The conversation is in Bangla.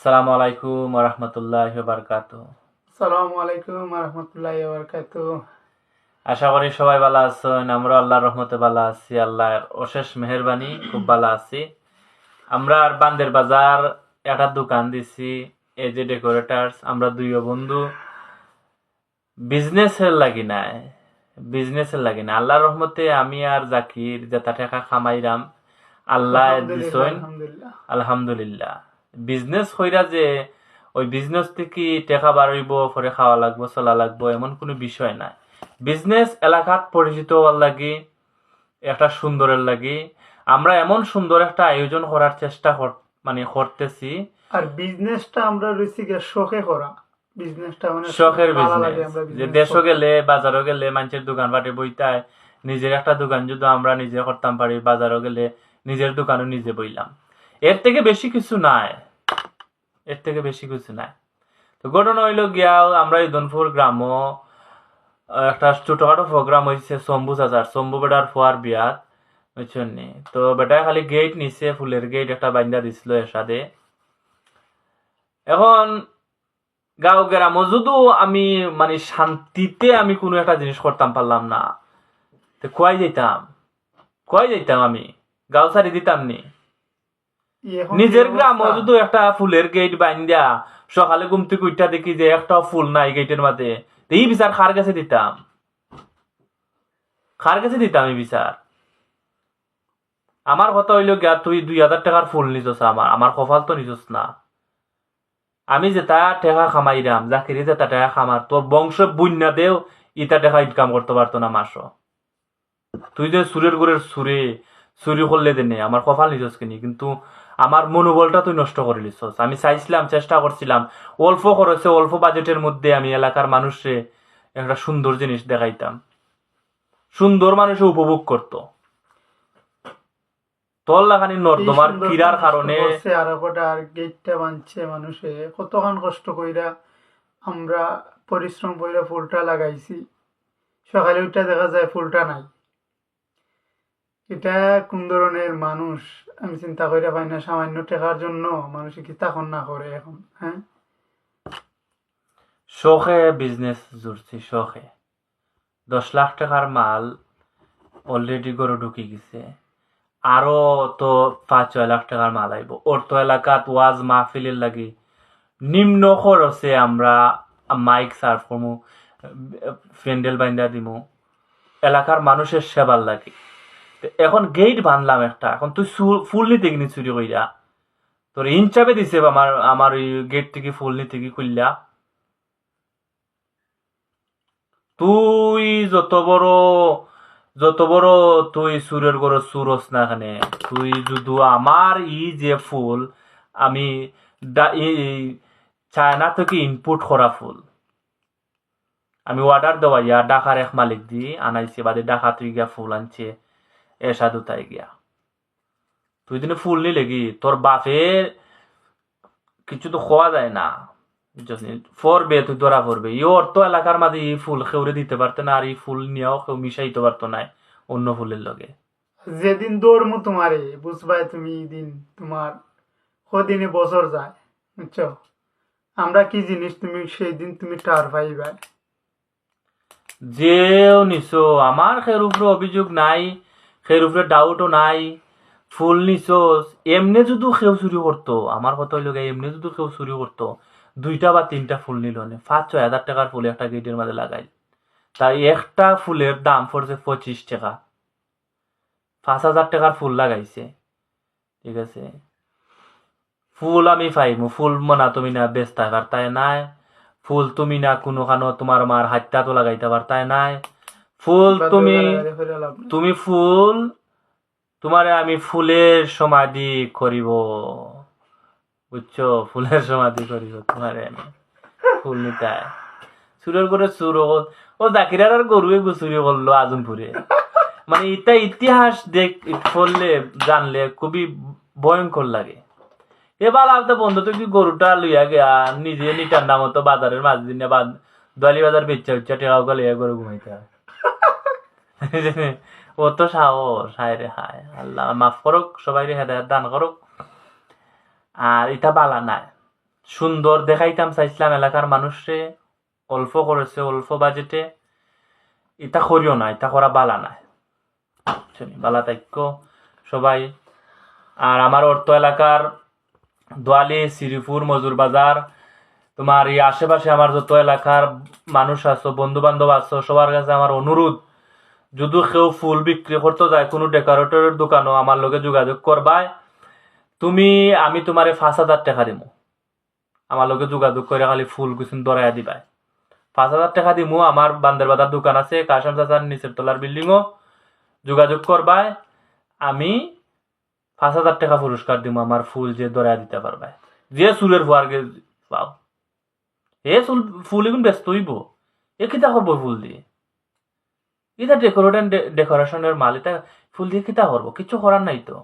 আসসালামু আলাইকুম রহমতুল্লাহ বারকাত আসসালামু আলাইকুম রহমতুল্লাহ বরকাত আশা করি সবাই ভালো আছেন আমরা আল্লাহর রহমতে ভালো আছি আল্লাহর অশেষ মেহরবানি খুব ভালো আছি। আমরা আর বান্দের বাজার একটা দোকান দিছি এই যে ডেকোরেটার্স আমরা দুইও বন্ধু। বিজনেসের লাগি নাই বিজনেসের লাগি না আল্লাহর রহমতে আমি আর জাকির যেটা টাকা খামাইরাম আল্লাহ আলহামদুলিল্লাহ। বিজনেস কইরা যে ওই বিজনেস থেকে টাকা বাড়াইব পরে খাওয়া লাগবো চলা লাগবো এমন কোনো বিষয় নাই। বিজনেস এলাকাত পরিচিত হওয়ার লাগি একটা সুন্দরের লাগি। আমরা এমন সুন্দর একটা আয়োজন করার চেষ্টা মানে করতেছি। আর বিজনেসটা আমরা রয়েছি শখে করা। মানে শখের বিজনেস যে দেশও গেলে বাজারও গেলে মানুষের দোকান পাটে বইতায় নিজের একটা দোকান যদি আমরা নিজে করতাম পারি বাজারও গেলে নিজের দোকানও নিজে বইলাম। এর থেকে বেশি কিছু নাই। এর থেকে বেশি কিছু নাই। তো ঘটনা হইল গিয়া আমরা ইদনপুর গ্রাম একটা ছোটখাটো প্রোগ্রাম হয়েছে শম্ভু চাচার, শম্ভু বেটার ফোয়ার বিয়াত বুঝছেন? তো বেটায় খালি গেট নিছে, ফুলের গেট একটা বাইন্দা দিছিল এর সাথে। এখন গাঁও গ্রামও যদিও আমি মানে শান্তিতে আমি কোনো একটা জিনিস করতাম পারলাম না। তো কয় যেতাম কয় যেতাম আমি। গাঁও সারি দিতাম নি। নিজের কি গ্রামও যদি একটা ফুলের গেট বাইন্দা সকালে ঘুম থেকে উঠা দেখি যে একটা ফুল নাই গেটের মাঝে তো এই বিচার খার কাছে দিতাম? খার কাছে দিতাম এই বিচার? আমার কথা হইল গিয়া তুই দুই হাজার টাকার ফুল নিছস আমার আমার কপাল তো নিছস না। আমি যেটা টাকা খামাইরাম জাকিরি যেটা টাকা খামার তোর বংশ বন্যা দেও ইটা টাকা ইনকাম করতে পারতো না মাসও তুই যে সুরের গুড়ের সুরে চুরি করলে দেনে আমার কপাল নিজস কিনি কিন্তু আমার মনোবলটা তুই নষ্ট করে লিছস আমি চাইছিলাম চেষ্টা করছিলাম অল্প খরচে অল্প বাজেটের মধ্যে আমি এলাকার মানুষে একটা সুন্দর জিনিস দেখাইতাম। সুন্দর মানুষে উপভোগ করত। তোর লাগানি নর্দমার কিরার কারণে আর আর গেটটা বানছে মানুষে। কতক্ষণ কষ্ট কইরা আমরা পরিশ্রম কইরা ফুলটা লাগাইছি। সকালে উঠে দেখা যায় ফুলটা নাই। এটা কোন ধরনের মানুষ? আমি চিন্তা কইরা পাই না, সামান্য টাকার জন্য মানুষ কি তখন না করে এখন হ্যাঁ? শখে বিজনেস জুড়ছি, শখে। দশ লাখ টাকার মাল অলরেডি গরু ঢুকি গেছে। আরও তো পাঁচ, ছয় লাখ টাকার মাল আইব। তো এলাকাত ওয়াজ মাহফিলের লাগি নিম্ন খরচে আমরা মাইক সার্ভ করমু, ফ্যান্ডেল বাইন্দা দিমু। এলাকার মানুষের সেবার লাগে। এখন গেট বানলাম একটা। এখন তুই ফুল নিতে কিনি চুরি কইরা। তোর ইনচাপে দিছে আমার আমার গেট থেকে ফুল নিতে কি কইলা? তুই যত বড় যত বড় তুই সুরের গড় সুরস না এখানে তুই যদি আমার ই যে ফুল, আমি চায়না থেকে ইনপুট করা ফুল, আমি অর্ডার দেওয়া, ইয়া ডাকার এক মালিক দি, আনাইছে, বাদে ডাকা তুই গিয়া ফুল আনছে। এ সাধু তাই গিয়া তুই দিনে ফুল নিলে কি তোর বাপে কিছু তো খোয়া যায় না ফরবে তুই ধরা পড়বে ই অর্থ এলাকার মাঝে এই ফুল খেউরে দিতে পারতো না আর এই ফুল নিয়েও কেউ মিশাইতে পারতো না অন্য ফুলের লগে যেদিন দৌড়মু তোমারে বুঝবাই তুমি দিন তোমার কদিনে বছর যায় বুঝছ আমরা কি জিনিস তুমি সেই দিন তুমি টার পাইবা যেও নিছো আমার খের উপরে অভিযোগ নাই খের উপরে ডাউটও নাই ফুল নিছোস এমনি যদি কেউ চুরি করতো আমার কথা হইল এমনি যদি কেউ চুরি করতো দুইটা বা তিনটা ফুল নিল নে পাঁচ, ছয় হাজার টাকার ফুল একটা গেটের মাঝে লাগাই। তাই একটা ফুলের দাম পড়ছে পঁচিশ টাকা। পাঁচ হাজার টাকার ফুল লাগাইছে। ঠিক আছে। ফুল আমি পাইমু। ফুল মনা তুমি না বেচতে পারতাই নাই। ফুল তুমি না কোনো খানো তোমার মার হাতটা তো লাগাইতে পারতাই নাই। ফুল তুমি তুমি ফুল তোমারে আমি ফুলের সমাধি করিব। বুঝছ? ফুলের সমাধি করিব তোমারে আমি। ফুল নিতাই। চুরের করে হল ও জাকিরার আর গরু এগু চুরি করল আজমপুরে। মানে এটা ইতিহাস দেখ পড়লে জানলে খুবই ভয়ঙ্কর লাগে। এবার আপনি বন্ধু তুই কি গরুটা লইয়া গিয়া নিজে নিটার নাম মতো বাজারের মাঝ দিনে বাদ দলি বাজার বেচা উচ্চা টেকাও গেলে গরু ঘুমাইতে হয়? ও তো সাহস হায় রে হায়, আল্লাহ, মাফ করুক সবাই রে হেদায়ত দান করুক। আর এটা বালা নাই। সুন্দর দেখাইতাম চাইছিলাম এলাকার মানুষে অল্প করেছে, অল্প বাজেটে। ইটা করিও না, ইটা করা বালা নাই? বালা তাইক্য সবাই। আর আমার অর্থ এলাকার দোয়ালি, শ্রীপুর, মজুর বাজার, তোমার এই আশেপাশে আমার যত এলাকার মানুষ আছো বন্ধু বান্ধব আছো, সবার কাছে আমার অনুরোধ। যদি কেউ ফুল বিক্রি করতে যায়, কোনো ডেকোরেটরের দোকানও আমার লগে যোগাযোগ করবাই তুমি, আমি তোমারে পাঁচ হাজার টাকা দিমু। আমার লগে যোগাযোগ করে খালি ফুল কুসুম দরাইয়া দিবাই পাঁচ হাজার টাকা দিমু, আমার বান্দের বাজার দোকান আছে, কাশাম চাচার নিচের তলার বিল্ডিংও। যোগাযোগ করবাই আমি পাঁচ হাজার টাকা পুরস্কার দিমু আমার ফুল যে দরাইয়া দিতে পারবাই যে চুলের ফুয়ার গে পাও এ চুল, ফুল এগুন ব্যস্ত হইব। এ কিতা করব ফুল দিয়ে? এটা ডেকোরেটর ডেকোরেশনের মাল এটা ফুল দিয়ে কিতা করব? কিছু করার নাই তো।